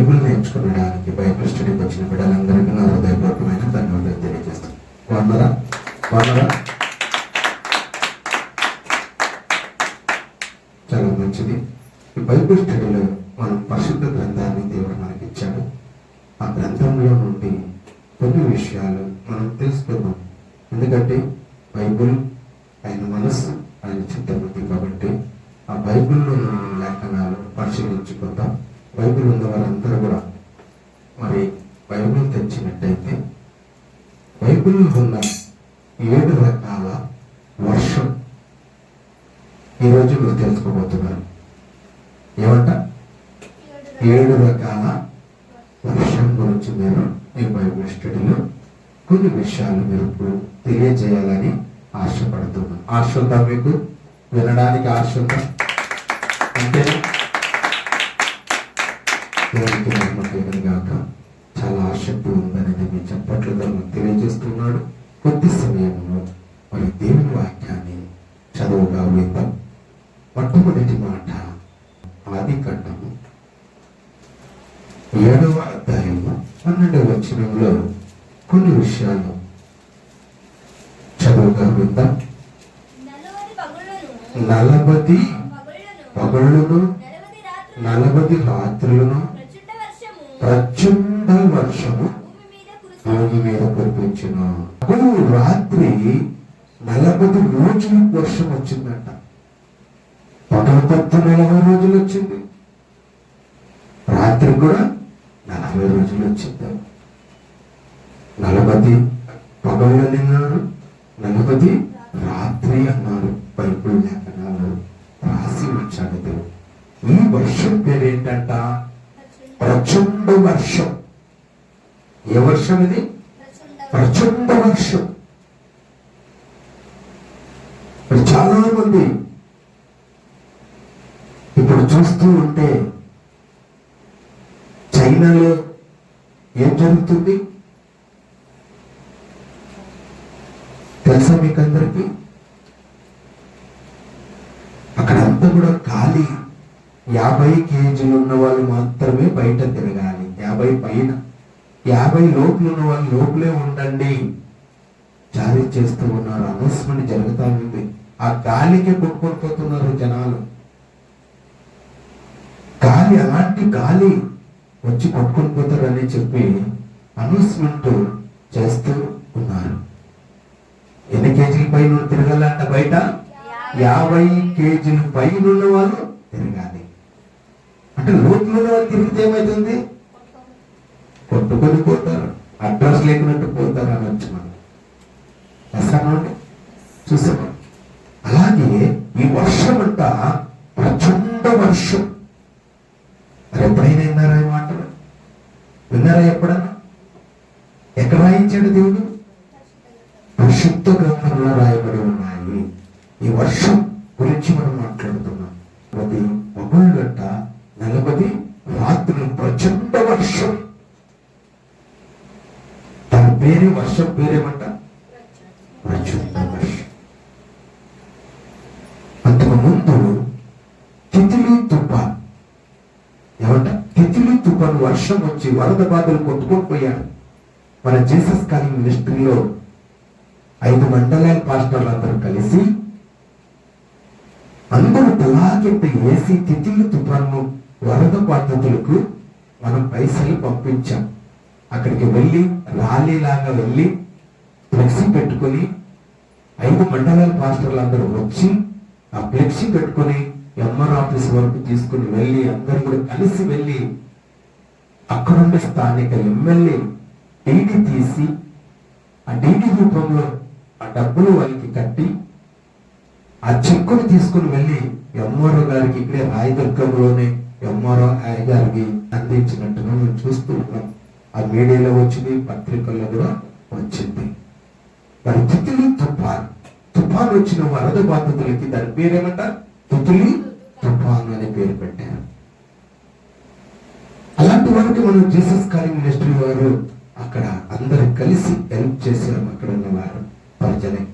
Bible నేర్చుకునడానికి Bible స్టడీకి వచ్చిన బిడ్డలందరికీ నా హృదయపూర్వకమైన ధన్యవాదాలు తెలియజేస్తాను. బాగున్నారా? బాగున్నారా? చాలా మంచిది. ఈ బైబిల్ స్టడీలో మనం పరిశుద్ధ గ్రంథాన్ని దేవుడు మనకి ఇచ్చాడు ఆ గ్రంథంలో నుండి కొన్ని విషయాలు మనం తెలుసుకుందాం. ఎందుకంటే బైబిల్ ఆయన మనస్సు ఆయన చిత్తబుద్ధి కాబట్టి ఆ బైబిల్లో ఉన్న లేఖనాలు పరిశీలించుకుందాం. బైబిల్ ఉన్న వారందరూ కూడా మరి బైబిల్ తెచ్చినట్టయితే బైబిల్ ఉన్న ఏడు రకాల వర్షం ఈరోజు మీరు తెలుసుకోబోతున్నారు. ఏమంట? ఏడు రకాల వర్షం గురించి మీరు మీ బైబిల్ స్టడీలో కొన్ని విషయాలు మీరు ఇప్పుడు తెలియజేయాలని ఆశపడుతున్నాను. ఆశ ఉందా మీకు? వినడానికి ఆశ ఉందా? అంతేనా గాక చాలా ఆసక్తి ఉందనేది మీ చప్పట్లతో నాకు తెలియజేస్తున్నాడు. కొద్ది సమయంలో మరి దేవుని వాక్యాన్ని చదువుగా విందాం మొట్టమొదటి మాట ఆది కట్టము ఏడవ అధ్యాయము పన్నెండవ వచనంలో కొన్ని విషయాలు చదువుగా విందాం నలువది నలభది పగళ్ళును నలభది రాత్రులను ప్రచండ వర్షము భూమి మీద కురిసి కురిపించిన. అప్పుడు రాత్రి నలభై రోజులు వర్షం వచ్చిందంట. పగలు పొద్దు నలభై రోజులు వచ్చింది. రాత్రి కూడా నలభై రోజులు వచ్చింది. నలభై పగలు అన్నారు. నలభై రాత్రి అన్నారు. బైబుల్ లేఖనాలు రాసి వచ్చాడు ఈ వర్షం పేరేంటంట? ప్రచండ వర్షం. ఏ వర్షం ఇది? ప్రచండ వర్షం. మరి చాలా మంది ఇప్పుడు చూస్తూ ఉంటే చైనాలో ఏం జరుగుతుంది? తెలుసా మీకు అందరికీ అక్కడ అంతా కూడా ఖాళీ. యాభై కేజీలు ఉన్న వాళ్ళు మాత్రమే బయట తిరగాలి. యాభై పైన. యాభై లోపల ఉన్న వాళ్ళు లోపలే ఉండండి. జారీ చేస్తూ ఉన్నారు. అనౌన్స్మెంట్ జరుగుతూ ఉంది. ఆ గాలికే కొట్టుకొనిపోతున్నారు జనాలు. గాలి అలాంటి గాలి వచ్చి కొట్టుకొని పోతారని చెప్పి అనౌన్స్మెంట్ చేస్తూ ఉన్నారు. ఎన్ని కేజీల పైన తిరగాలంట బయట? యాభై కేజీల పైన ఉన్న వాళ్ళు తిరగాలి. అంటే లోపల ఉన్న వాళ్ళు తిరిగితే ఏమవుతుంది కొట్టుకొని పోతారు. అడ్రస్ లేకున్నట్టు పోతారు అనొచ్చు మనం. వేస్తామండి చూసామా అలాగే ఈ వర్షం అంట ప్రచండ వర్షం. మరి ఎప్పుడైనా విన్నారా ఈ మాటలు? విన్నారా ఎప్పుడన్నా? ఎక్కడ రాయించాడు దేవుడు? పరిశుద్ధ గ్రంథంలో రాయబడి ఉన్నాయి. ఈ వర్షం అంతకు ముందు తితిలి తుఫాన్ ఏమంట? తితిలి తుఫాన్ వర్షం వచ్చి వరద బాధలు కొట్టుకొని పోయారు మన జీసస్ కాలింగ్ మినిస్ట్రీలో ఐదు మండలాల పాస్టర్లు అందరూ కలిసి అందరూ తలాకెత్త వేసి తితిలి తుఫాను వరద బాధితులకు మనం పైసలు పంపించాం. అక్కడికి వెళ్ళి ర్యాలీలాగా వెళ్ళి ఫ్లెక్సీ పెట్టుకొని ఐదు మండలాల పాస్టర్లు అందరూ వచ్చి ఆ ఫ్లెక్సీ పెట్టుకొని ఎంఆర్ ఆఫీస్ వరకు తీసుకుని వెళ్ళి అందరూ కూడా కలిసి వెళ్ళి అక్కడుండే స్థానిక ఎమ్మెల్యే డీడీ తీసి ఆ డీడీ రూపంలో ఆ డబ్బులు వాళ్ళకి కట్టి ఆ చెక్కును తీసుకుని వెళ్ళి ఎంఆర్ఓ గారికి ఇక్కడే రాయదుర్గంలోనే ఎంఆర్ఓ గారికి అందించినట్టుగా మేము చూస్తూ ఉన్నాం. ఆ మీడియాలో వచ్చింది పత్రికల్లో కూడా వచ్చింది. మరి తితిలి తుఫాన్. తుఫాన్ వచ్చిన వరద బాధితులకి దాని పేరేమంట తితిలి తుఫాన్ అనే పేరు పెట్టారు. అలాంటి వారికి మనం జీసస్ కాలింగ్ మినిస్ట్రీ వారు అక్కడ అందరు కలిసి హెల్ప్ చేశారు అక్కడ ఉన్నవారు పరిచయం.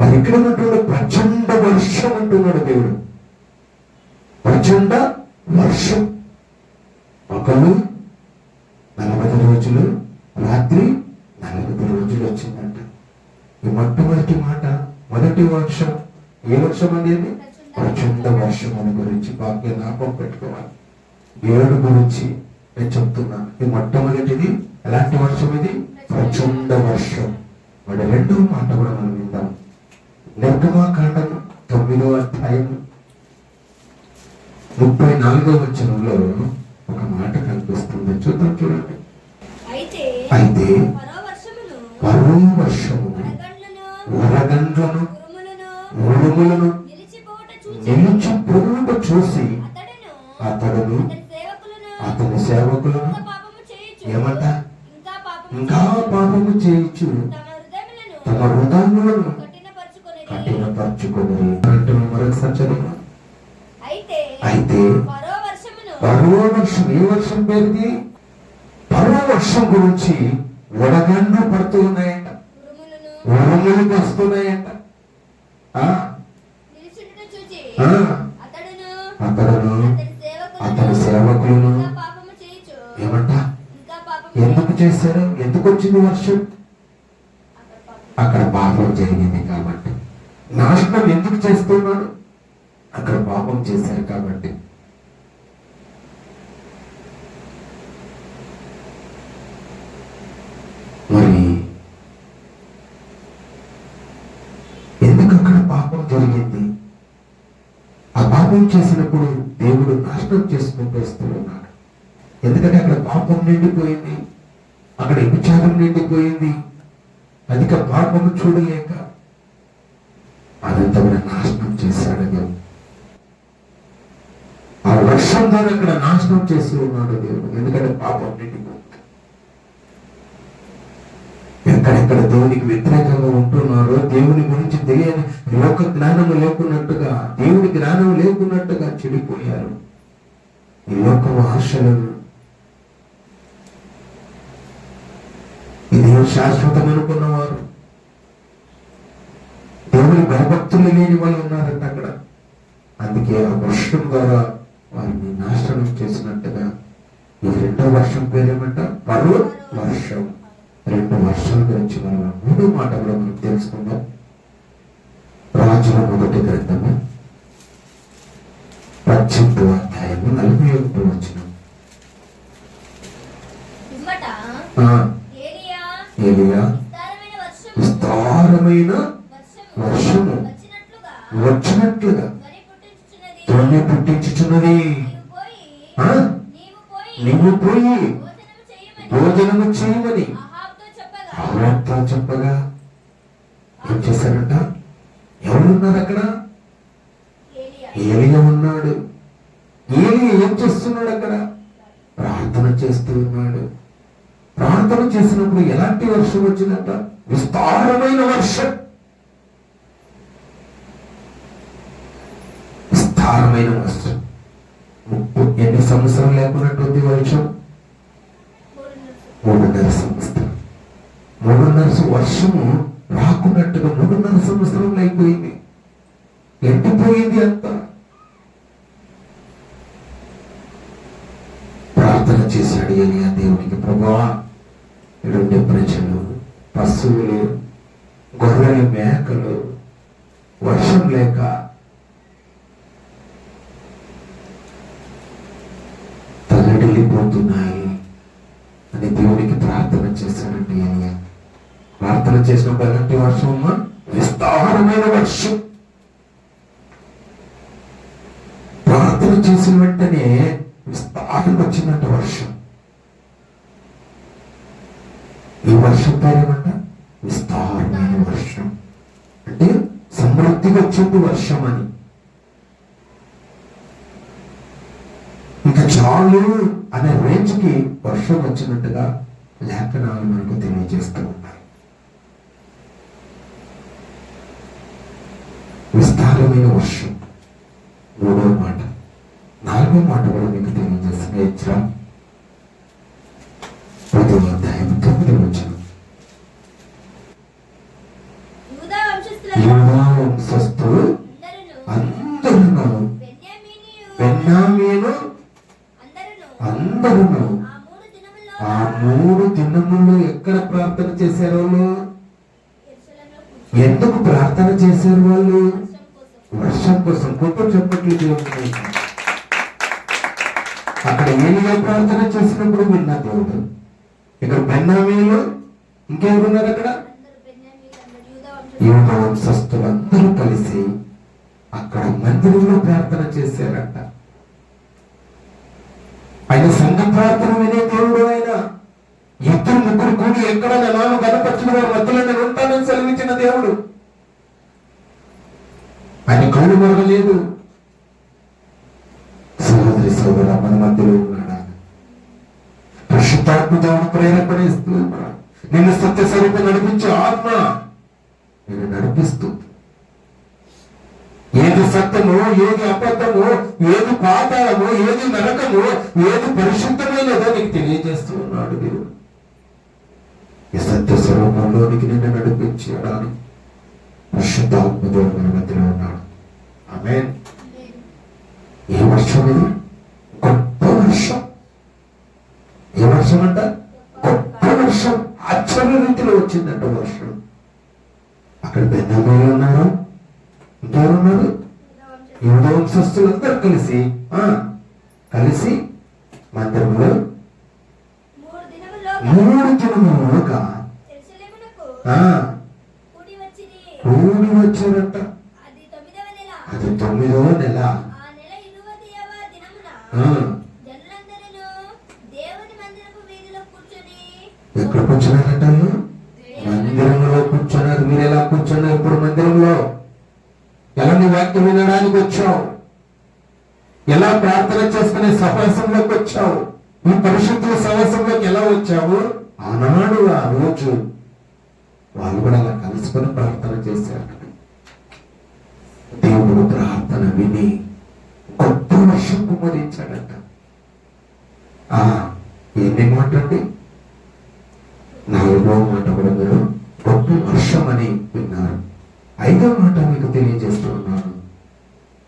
మరి ఇక్కడ ఉన్నటువంటి ప్రచండ వర్షం అంటున్నాడు దేవుడు. ప్రచండ వర్షం. ఒకళ్ళు నలభై రోజులు రాత్రి రోజులు వచ్చిందంట. ఈ మొట్టమొదటి మాట మొదటి వర్షం. ఏ వర్షం అనేది ప్రచండ వర్షం అని గురించి బాగా జ్ఞాపకం పెట్టుకోవాలి. ఏడు గురించి నేను చెప్తున్నా ఈ మొట్టమొదటిది ఎలాంటి వర్షం ఇది? ప్రచండ వర్షం. మరి రెండవ మాట కూడా మనం విందాం. నిర్గమాకాండం తొమ్మిదో అధ్యాయం ముప్పై నాలుగో వచనంలో ఒక మాట కనిపిస్తుంది. చూద్దాం చూడండి. అయితే పరో వర్షము వరగండ్లను ఉరుములను నిలిచి పొరుగుట చూసి అతడును అతని సేవకులను ఏమంట ఇంకా పాపము ఇంకా చేయుచు. పాపము చేయించు తమ హృదయములను. కఠినపరచుకొని అంటున్న మరొకసారి చదువు అయితే పర్వ వర్షం ఏ వర్షం పేరుది పర్వ వర్షం గురించి వడగండ్లు పడుతూ ఉన్నాయంట ఉరుములను ఉరుములు వస్తున్నాయంట. అతడును. అతడును అతని సేవకులను ఏమంట? ఎందుకు. చేశారు? ఎందుకు వచ్చింది వర్షం. అక్కడ పాపం జరిగింది కాబట్టి. నాశనం ఎందుకు చేస్తున్నాడు? అక్కడ పాపం చేశారు కాబట్టి మరి ఎందుకు అక్కడ పాపం జరిగింది ఆ పాపం చేసినప్పుడు దేవుడు నాశనం చేసుకుంటూ వస్తూ ఉన్నాడు. ఎందుకంటే అక్కడ పాపం నిండిపోయింది అక్కడ విచారం నిండిపోయింది అధిక పాపము చూడలేక అదంతా కూడా నాశనం చేశాడు దేవుడు ఆ వర్షం ద్వారా అక్కడ నాశనం చేస్తూ ఉన్నాడు దేవుడు. ఎందుకంటే పాపం నిండిపోయింది. ఎక్కడెక్కడ దేవునికి వ్యతిరేకంగా ఉంటున్నారో దేవుని గురించి తెలియని లోక జ్ఞానం లేకున్నట్టుగా దేవుని జ్ఞానం లేకున్నట్టుగా చెడిపోయారు. ఈ లోకము ఆశలు ఇది శాశ్వతం అనుకున్నవారు? దేవుని భయభక్తులు లేని వాళ్ళు ఉన్నారంట అక్కడ. అందుకే ఆ వర్షం ద్వారా వారిని నాశనం చేసినట్టుగా ఈ రెండో వర్షం పేరేమంట? పర్వ వర్షం. వర్షాల గురించి మనం మూడు మాట కూడా మనం తెలుసుకుందాం. రాజుల మొదటి గ్రంథము పద్దెనిమిదో అధ్యాయము నలభై ఒకటో వచ్చిన ఏలియా విస్తారమైన వర్షము. వచ్చినట్లుగా ధ్వని పుట్టించుచున్నది. చేశారంట ఎవరున్నారు అక్కడ? ఏలియా ఉన్నాడు. ఏలియా ఏం చేస్తున్నాడు అక్కడ? ప్రార్థన చేస్తూ ఉన్నాడు. ప్రార్థన చేసినప్పుడు ఎలాంటి వర్షం వచ్చిందంట? విస్తారమైన వర్షం. విస్తారమైన వర్షం. ముప్పు ఎన్ని సంవత్సరం లేకున్నటువంటి వర్షం. మూడున్నర సంవత్సరం. మూడున్నర వర్షము రాకున్నట్టుగా మూడున్నర సంవత్సరంలో అయిపోయింది. ఎండిపోయింది అంతా? ప్రార్థన చేశాడు ఏలియా దేవునికి ప్రభా ఇటువంటి ప్రజలు పశువులు గొర్రెలు మేకలు వర్షం లేక తల్లడిల్లిపోతున్నాయి అని దేవునికి ప్రార్థన చేశాడంటే ఏలియా. ప్రార్థన చేసినప్పుడు ఎలాంటి వర్షం అమ్మా విస్తారమైన వర్షం. ప్రార్థన చేసిన వెంటనే విస్తారం వచ్చిందంట వర్షం. ఈ వర్షం పేరేమంట? విస్తారమైన వర్షం. అంటే సమృద్ధిగా వచ్చింది వర్షం అని. ఇంకా చాలు అనే రేంజ్కి వర్షం వచ్చినట్టుగా లేఖనాలు మనకు తెలియజేస్తాం విస్తారమైన వర్షం. మూడవ మాట. నాలుగో మాట కూడా మీకు తెలియజేసిన ఇచ్చిన ప్రతి అధ్యాయం తొమ్మిది వచ్చిన వంశస్థులు అందరూ బెన్నామీను అందరూ ఆ మూడు దినములు ఎక్కడ ప్రార్థన చేశారు వాళ్ళు ఎందుకు ప్రార్థన చేశారు వాళ్ళు వర్షం కోసం. గొప్ప చెప్పట్లు దేవుడు అక్కడ ఏలియా ప్రార్థన చేసినప్పుడు విన్నా దేవుడు. ఇక్కడ బెన్నామీలో ఇంకెవరున్నారు అక్కడ? అందరూ యూద వంశస్థులందరూ కలిసి అక్కడ మందిరంలో ప్రార్థన చేశారట. ఆయన సంఘ ప్రార్థన వినే దేవుడు ఆయన. ఇద్దరు ముగ్గురు కూడి ఎక్కడ నాను కనపరిచిన వారి మధ్యలో నేను ఉంటానని సెలవించిన దేవుడు. ఆయన కళ్ళు మరగలేదు సహోదరి సోదర మన మధ్యలో ఉన్నాడా? పరిశుద్ధాత్మ దేవుడు ప్రేరేపణిస్తూ నిన్ను సత్య స్వరూపం నడిపించే ఆత్మ నేను నడిపిస్తూ ఏది సత్యమో ఏది అబద్ధమో ఏది పాతాళమో ఏది నరకమో ఏది పరిశుద్ధమైనదో నీకు తెలియజేస్తూ ఉన్నాడు దేవుడు. ఈ సత్య స్వరూపంలోనికి నిన్ను నడిపించడానికి పరిశుద్ధాత్మ దేవుడు మన మధ్యలో ఉన్నాడు. ఆమె ఏ వర్షం ఇది? గొప్ప వర్షం. ఏ వర్షం అంట? గొప్ప వర్షం. ఆశ్చర్య రీతిలో వచ్చిందంట వర్షం. అక్కడ బెన్నమూలు ఉన్నారు. ఇంకెవరున్నారు. యూద వంశస్థులందరూ కలిసి ఆ కలిసి మందిరంలో మూడు దినములుగా కూడి వచ్చారంట అది తొమ్మిదవ నెల. ఎక్కడ కూర్చున్నారంట? మందిరంలో కూర్చున్నారు. మీరు ఎలా కూర్చున్నారు ఇప్పుడు మందిరంలో? ఎలా నీ వాక్యం వినడానికి వచ్చావు? ఎలా ప్రార్థన చేసుకునే సహవాసంలోకి వచ్చావు? ఈ పరిశుద్ధ సహవాసంలోకి ఎలా వచ్చావు? ఆనాడు ఆ రోజు వాళ్ళు కూడా తెలుసుకొని ప్రార్థన చేశారు దేవుడు ప్రార్థన విని గొప్ప వర్షం కుమరించాడట ఆ ఎన్ని మాటండి నాలుగో మాట కూడా మీరు గొప్ప వర్షం అని విన్నారు. ఐదో మాట మీకు తెలియజేస్తున్నాను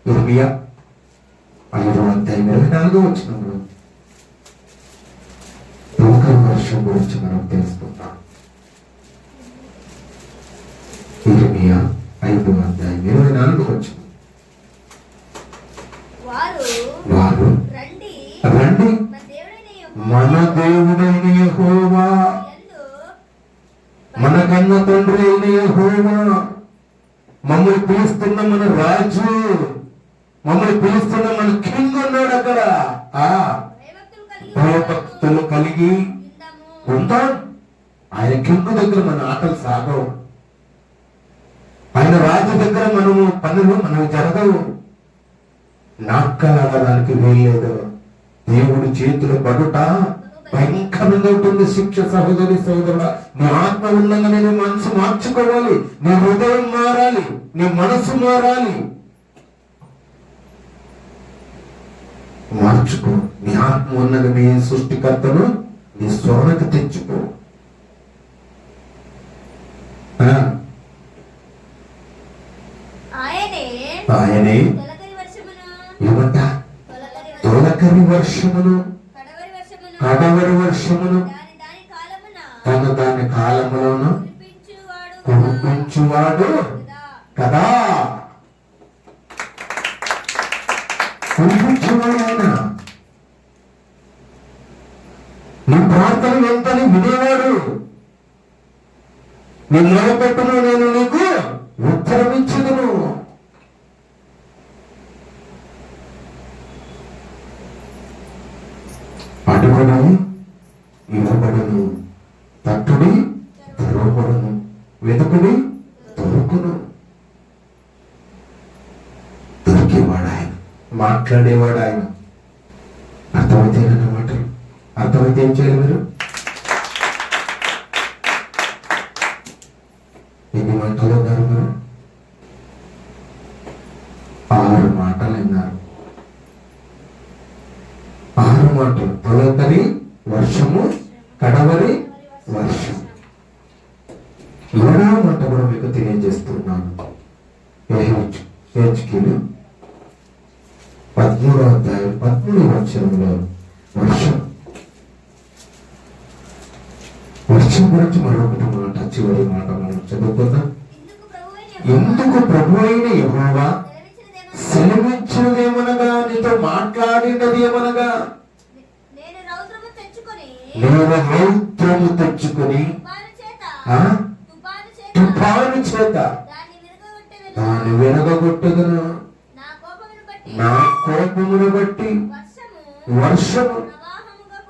ఇర్మియా ఐదో అధ్యాయం ఇరవై నాలుగో వచ్చినప్పుడు లోక వర్షం గురించి మనం తెలుసు ఇరవై ఐదో అధ్యాయం ఇరవై నాలుగో వచ్చిన వారు రండి. మన దేవుడైన యెహోవా మన కన్న తండ్రి అయిన యెహోవా. మమ్మల్ని పిలుస్తున్న మన రాజు. మమ్మల్ని పిలుస్తున్న మన కింగ్ ఉన్నాడు అక్కడ. ఆ భయభక్తులు కలిగి. ఉంటాం. ఆయన కింగ్ దగ్గర మన ఆటలు సాగవు. ఆయన రాజు దగ్గర మనము పనులు మనకు జరగవు. నాక్కలాడడానికి వీల్లేదు. దేవుడి చేతులు పడుట భయంకరంగా ఉంటుంది. శిక్ష సహోదరి సహోదరుడు నీ ఆత్మ ఉండగా నీ మనసు మార్చుకోవాలి. నీ హృదయం మారాలి. నీ మనసు మారాలి. మార్చుకో. నీ ఆత్మ ఉన్నది మీ సృష్టికర్తను నీ స్వరణకు తెచ్చుకో ఆ, ఆయనే యువత తొలకరి వర్షమును కడవరి వర్షమును తన దాని కాలములను కురిపించువాడు కదా. కురిపించువాడు ఆయన నీ ప్రార్థన ఎంతని వినేవాడు. నేను నీకు మాట్లాడేవాడు ఆయన. అర్థమైతే అన్నమాట అర్థమైతే ఏం చేయాలి మీరు ఎన్ని మాటలు ఉన్నారు మీరు ఆరు మాటలు విన్నారు ఆరు మాటలు తొలకరి వర్షము కడవరి వర్షం ఏడవ మాట కూడా మీకు తెలియజేస్తున్నాను హెచ్కిలు పదమూడవ అధ్యాయం పదమూడవ వచ్చరంలో వర్షం. వర్షం గురించి మరొకటి మాట చివరి మాట మనం చదువుకుందాం. ఎందుకు ప్రభు అయిన యెహోవా? సెలవిచ్చినదేమనగా, నీతో మాట్లాడినది ఏమనగా నేను రౌద్రము తెచ్చుకొని తుఫాను చేత దాన్ని విరగగొట్టెదను. నా కోపమును బట్టి వర్షము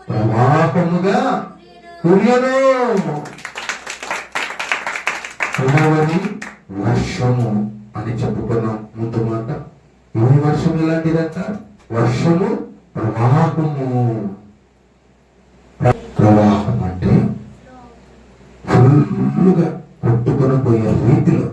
ప్రవాహముగా కురియను. రెండవది వర్షము అని చెప్పుకున్నాం. ముందు మాట. ఈ వర్షం ఇలాంటిదంట వర్షము ప్రవాహము. ప్రవాహం అంటే ఫుల్లుగా కొట్టుకొని పోయే రీతిలో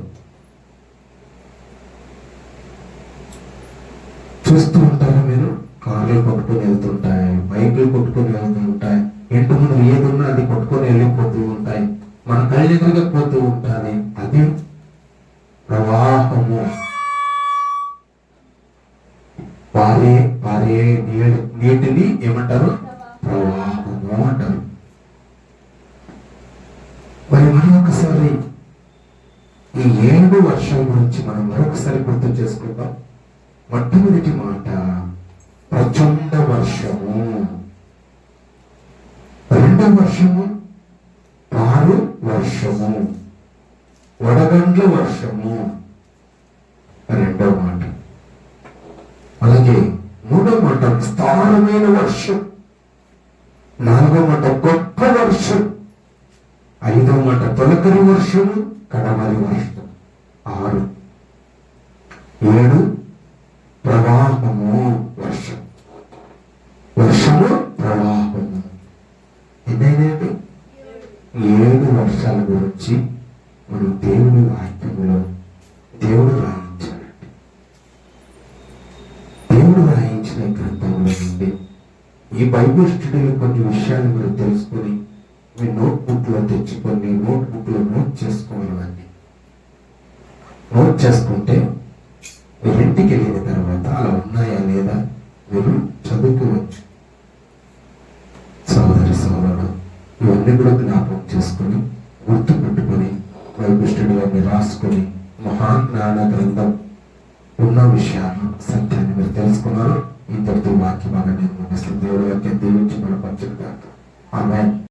కళ్ళ ఉంటుంది. అది ప్రవాహము. పారే పారే నీటిని ఏమంటారు? ప్రవాహము అంటారు. మరి మనం ఒకసారి ఈ ఏడు వర్షం గురించి మనం మరొకసారి గుర్తు చేసుకుందాం. మొట్టమొదటి మాట వడగండ్ల వర్షము. రెండో మాట. అలాగే మూడో మాట విస్తారమైన వర్షం. నాలుగో మాట గొప్ప వర్షం. ఐదో మాట తొలకరి వర్షము కడవరి వర్షం. ఆరు. ఏడు గ్రంథంలో ఈ బైబిల్ స్టడీలో కొన్ని విషయాలు మీరు తెలుసుకొని మీ నోట్లో తెచ్చుకొని నోట్బుక్లో లో నోట్ చేసుకోవాలండి నోట్ చేసుకుంటే మీరు ఇంటికి వెళ్ళిన తర్వాత అలా ఉన్నాయా లేదా మీరు చదువుకోవచ్చు. సహోదరి సోదరుడు ఇవన్నీ కూడా జ్ఞాపకం చేసుకొని గుర్తు పెట్టుకొని బైబిల్ స్టడీలో రాసుకొని మహాజ్ఞాన గ్రంథం ఉన్న విషయాలు సత్యాన్ని మీరు తెలుసుకున్నారు. ఇంతటితో వాక్య భాగాన్ని ముగిస్తుంది దేవుడి యొక్క దీవించి మన పంచుగా ఆమె